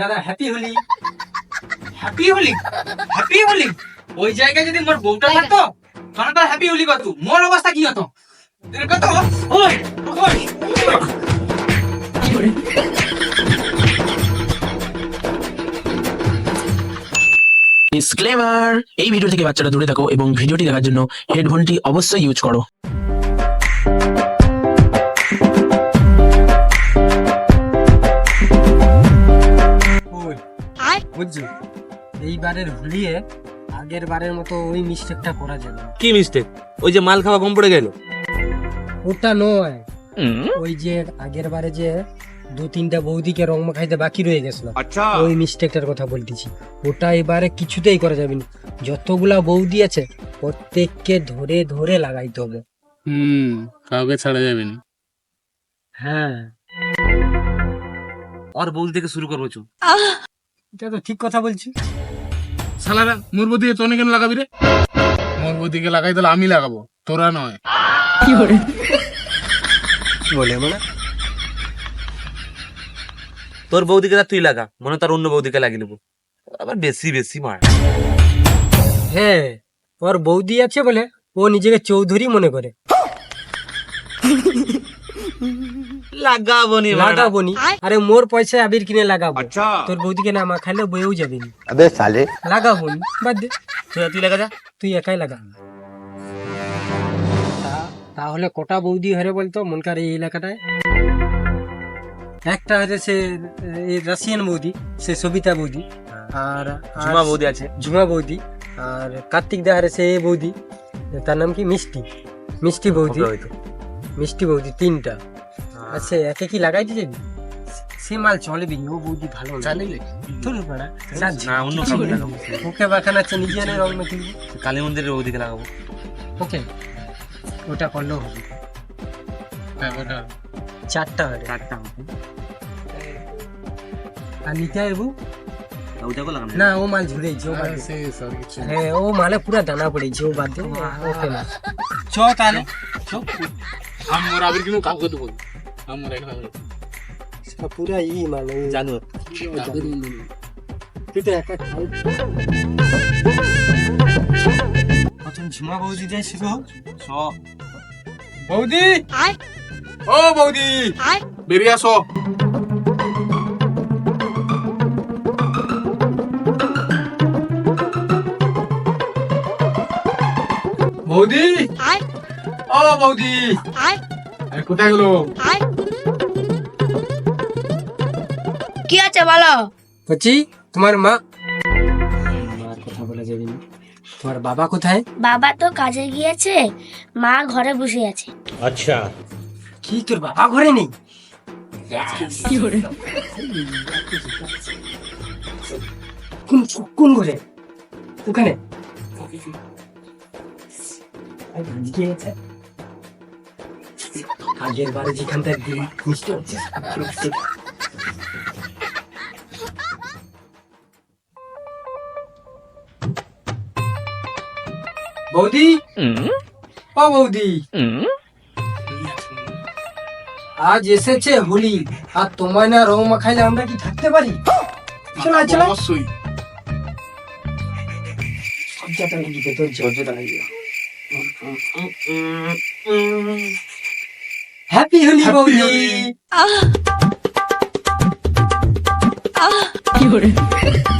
দাদা happy Holi. Happy Holi? Happy Holi? ওই জায়গায় যদি মোর বউটা থাকতো তখন তো হ্যাপি হোলি কত মোর অবস্থা কি হতো? এর কত? ওই ওই ডিসক্লেমার এই ভিডিও থেকে বাচ্চারা দূরে থাকো এবং ভিডিওটি দেখার জন্য হেডফোনটি অবশ্যই ইউজ করো। বুঝছ এইবারের হোলিয়ে আগের বারের মতো ওই মিস্টেকটা করা যাবে কি মিস্টেক ওই যে মাল খাওয়া কম পড়ে গেল? ওটা নয়। ওই যে আগের বারে যে দু তিনটা বৌদিকে রং মাখাইতে বাকি রয়ে গেছিল। ওই মিস্টেকটার কথা বলতেছি। ওটা এবারে কিছুতেই করা যাবে না। যতগুলা বৌদি আছে প্রত্যেককে ধরে ধরে লাগাইতে হবে। হুম কাউকে ছাড়া যাবে না। হ্যাঁ। আর বউল থেকে শুরু করব চু এটা তো ঠিক কথা বলছি। শালারা মোর বদিকে তোনে কেন লাগাবি রে? মোর বদিকে লাগাই তাহলে আমি লাগাবো তোরা নয়। কি বলে? মানে? তোর বৌদিকে তা তুই লাগা মনে তার অন্য বৌদিকে লাগিয়ে নেব। আবার বেশি বেশি মার। হ্যাঁ ওর বৌদি আছে বলে ও নিজেকে চৌধুরী মনে করে। লাগাবো নি আরে মোর পয়সা আবির কিনে লাগাবো। আচ্ছা। তোর বৌদি কেনা আমার খাইলে বইও যাবে আবে সালে। লাগাবো বাদ দে। তুই লাগা যা। তুই একাই লাগা। তাহলে কটা বৌদি হরে বলতো মনকার এই এলাকাটায়? একটা হচ্ছে সে রাশিয়ান বৌদি সে সবিতা বৌদি আর জুমা বৌদি আছে। জুমা বৌদি আর কার্তিক দা হচ্ছে বৌদি তার নাম কি? মিষ্টি। মিষ্টি বৌদি। মিষ্টি বৌদি তিনটা। আচ্ছা একে কি লাগাইতে যাবি সে মাল চলবি ও বৌদি ভালো না। চালিয়ে তোর পাড়া না অন্য কাউকে লাগাবো। ওকে বাখানাচ্ছে নিজে রং মেখে। কালী মন্দিরের বৌদিকে লাগাবো। ওকে ওটা করলেও হবে। হ্যাঁ ওটা চারটা হবে। চারটা আর নিতে আসব না ও মাল ঝুড়েছে ও বাদ সে হ্যাঁ ও মালে পুরা দানা বাদ দে। ওকে না। চ তাহলে। চ। আমার আবির কিন্তু কাউকে দেবো? না। আমার এখানে পুরা ই মানে জানো তুই তো একা খাই প্রথম ঝুমা বৌদি হোক সব বৌদি! ও বৌদি! বেরিয়ে আসো। বৌদি! ও বৌদি! কোথায় গেলো? কি আছে বলো? বলছি তোমার মা মার কথা বলা যাবে না। তোমার বাবা কোথায়? বাবা তো কাজে গিয়েছে মা ঘরে বসে আছে। কি তোর বাবা ঘরে নেই? কোন কোন ঘরে? ওখানে। আগের বারে যেখানটা দিন মিষ্টি বৌদি? ও বৌদি। আজ এসেছে হোলি আর তোমায় না রং মাখাইলে আমরা কি থাকতে পারি? চলো চলো। অবশ্যই। লাগিয়ে হ্যাপি হোলি বৌদি। ये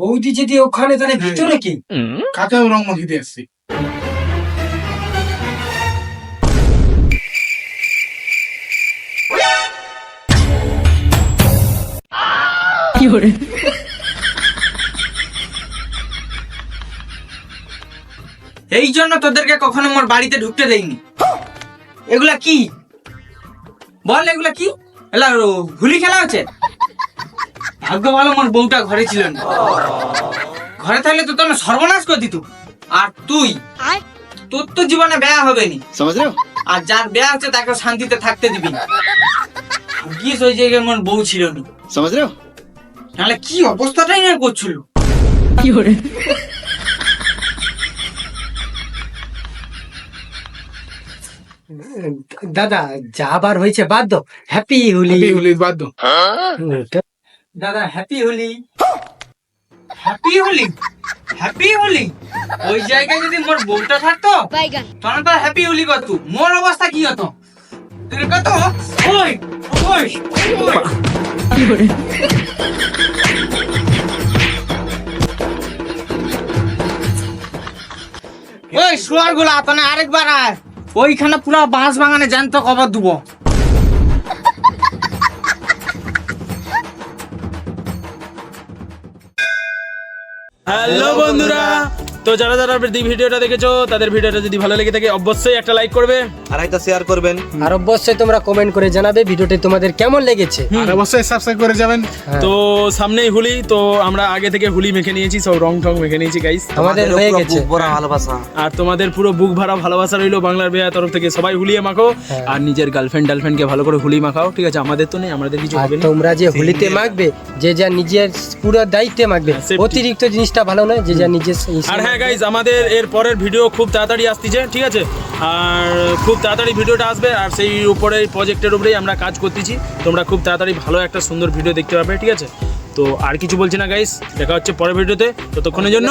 বৌদি যদি ওখানে তাহলে ভিতরে কি? কাকে রং মাখিতে আসছি। এই জন্য তোদেরকে কখনো মোর বাড়িতে ঢুকতে দেয়নি এগুলা কি? বল এগুলা কি? এলা ও- হুলি খেলা হচ্ছে? ভাগ্য ভালো মোর বউটা ঘরে ছিল না ঘরে থাকলে তো তোর সর্বনাশ করে দিত। আর তুই? তোর তো জীবনে বেয়া হবে নি আর যার বেয়া হচ্ছে তাকে শান্তিতে থাকতে দিবি না। ভাগ্যিস ওই জায়গায় মোর বউ ছিল না। নাহলে কি অবস্থাটাই না করছিল? দাদা যা বার হয়েছে বাদ দাও। হ্যাপি হোলি হলি হলি বাধ্য দাদা happy Holi. Happy Holi? Happy Holi? ওই জায়গায় যদি মোর বউটা থাকতো তখন তো হ্যাপি হোলি কত মোর অবস্থা কি হতো? কত? ওই ওই ওই। ওই শুয়ারগুলা তনে আরেকবার আয়। ওইখানে পুরো বাঁশ বাগানে জ্যান্ত কবর দেবো। হ্যালো বন্ধুরা। তো যারা যারা এই ভিডিওটা দেখেছ তাদের ভিডিওটা যদি ভালো লেগে থাকে অবশ্যই একটা লাইক করবে। আর একটা শেয়ার করবেন। আর অবশ্যই তোমরা কমেন্ট করে জানাবে ভিডিওটি তোমাদের কেমন লেগেছে। আর অবশ্যই সাবস্ক্রাইব করে যাবেন। তো সামনেই হুলি তো আমরা আগে থেকে হুলি মেখে নিয়েছি সব রং টং মেখে নিয়েছি গাইস আমাদের হয়ে গেছে। ভালোবাসা। আর তোমাদের পুরো বুক ভরা ভালোবাসা রইল বাংলার বেয়া তরফ থেকে। সবাই হুলিয়ে মাখো। আর নিজের গার্লফ্রেন্ড টার্লফ্রেন্ডকে ভালো করে হুলি মাখাও ঠিক আছে? আমাদের তো নেই আমাদের কিছু হবে না। তোমরা যে হোলিতে মাখবে যে যা নিজের পুরো দায়িত্বে মাখবে হ্যাঁ, অতিরিক্ত জিনিসটা ভালো নয় যে যা নিজের আর হ্যাঁ গাইজ আমাদের এর পরের ভিডিও খুব তাড়াতাড়ি আসতেছে, ঠিক আছে? আর খুব তাড়াতাড়ি ভিডিওটা আসবে, আর সেই উপরে প্রজেক্টের উপরেই আমরা কাজ করতেছি। তোমরা খুব তাড়াতাড়ি ভালো একটা সুন্দর ভিডিও দেখতে পাবে, ঠিক আছে? তো আর কিছু বলছি না গাইস দেখা হচ্ছে পরের ভিডিওতে ততক্ষণের জন্য